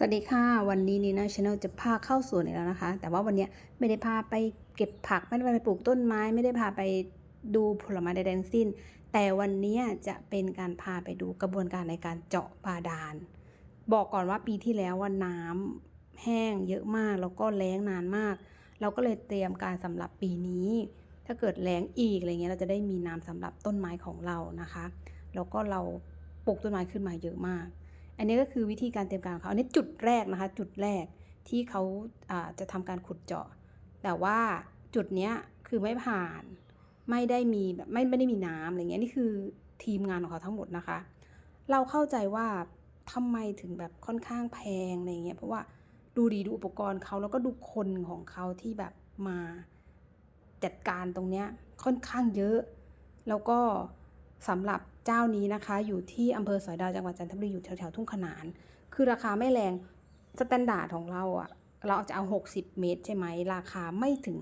สวัสดีค่ะ วันนี้นีน่าชาแนลจะพาเข้าสวนอีกแล้วนะคะ แต่ว่าวันนี้ไม่ได้พาไปเก็บผักไม่ได้พาไปปลูกต้นไม้ ไม่ได้พาไปดูผลไม้ใดๆทั้งสิ้น แต่วันนี้จะเป็นการพาไปดูกระบวนการในการเจาะบาดาล บอกก่อนว่าปีที่แล้วว่าน้ำแห้งเยอะมากแล้วก็แล้งนานมาก เราก็เลยเตรียมการสำหรับปีนี้ ถ้าเกิดแล้งอีกอะไรเงี้ยเราจะได้มีน้ำสำหรับต้นไม้ของเรานะคะ แล้วก็เราปลูกต้นไม้ขึ้นมาเยอะมาก อันนี้ก็คือวิธีการเตรียมการของเขาอันนี้จุดแรกนะคะ จุดแรกที่เขาาจะทำการขุดเจาะ แต่ว่าจุดเนี้ยคือไม่ผ่านไม่ได้มีไม่ไม่ได้มีน้ำอะไรเงี้ยนี่คือทีมงานของเขาทั้งหมดนะคะ เราเข้าใจว่าทำไมถึงแบบค่อนข้างแพงอะไรเงี้ยเพราะว่าดูดีดูอุปกรณ์เขาแล้วก็ดูคนของเขาที่แบบมาจัดการตรงเนี้ยค่อนข้างเยอะ แล้วก็ สำหรับเจ้านี้นะคะ อยู่ที่อำเภอสอยดาวจังหวัดจันทบุรีอยู่แถวๆทุ่งขนาน คือราคาไม่แรงสแตนดาร์ดของเราอะเราจะเอา 60 เมตรใช่ไหมราคาไม่ถึง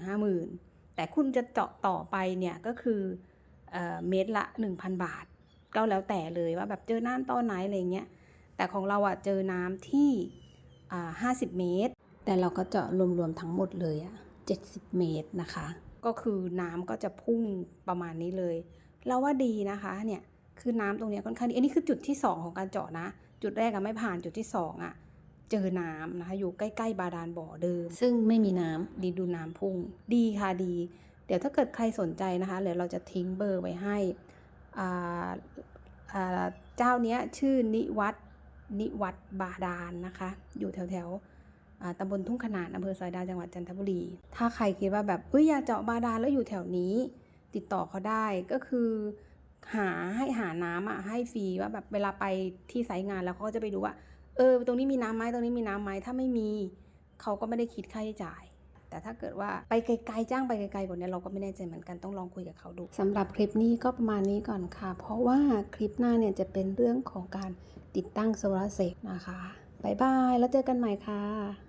50,000 แต่คุณจะเจาะต่อไปเนี่ยก็คือเออเมตรละ 1,000 บาท ก็แล้วแต่เลยว่าแบบเจอน้ำตอนไหนอะไรเงี้ยแต่ของเราอะเจอน้ำที่อ่า50 เมตร แต่เราก็เจาะรวมๆทั้งหมดเลยอะ70 เมตรนะคะ ก็คือน้ำก็จะพุ่งประมาณนี้เลย เราว่าดีนะคะเนี่ยคือน้ำตรงเนี้ยค่อนข้างดีอันนี้คือจุดที่ 2 ของการเจาะนะ จุดแรกอะไม่ผ่านจุดที่ 2อะเจอน้ำนะคะ อยู่ใกล้ๆ บาดาลบ่อเดิม ซึ่งไม่มีน้ำดีดูน้ำพุ่ง ดีค่ะดี เดี๋ยวถ้าเกิดใครสนใจนะคะเดี๋ยวเราจะทิ้งเบอร์ไว้ให้อ่าอ่าเจ้าเนี้ยชื่อนิวัตนิวัตบาดาลนะคะ อยู่แถวแถวๆอ่าตำบลทุ่งขนานอำเภอสอยดาวจังหวัดจันทบุรี ถ้าใครคิดว่าแบบเอ้ยอยากเจาะบาดาลแล้วอยู่แถวนี้ ติดต่อเขาได้ก็คือหาให้หาน้ำอะให้ฟรีว่าแบบเวลาไปที่ไซต์งานแล้วเขาก็จะไปดูว่า เออ ตรงนี้มีน้ำไหมตรงนี้มีน้ำไหมถ้าไม่มีเขาก็ไม่ได้คิดค่าใช้จ่าย แต่ถ้าเกิดว่าไปไกลๆจ้างไปไกลๆกว่านี้เราก็ไม่แน่ใจเหมือนกันต้องลองคุยกับเขาดูสำหรับคลิปนี้ก็ประมาณนี้ก่อนค่ะ เพราะว่าคลิปหน้าเนี่ยจะเป็นเรื่องของการติดตั้งโซลาร์เซลล์นะคะบายบายแล้วเจอกันใหม่ค่ะ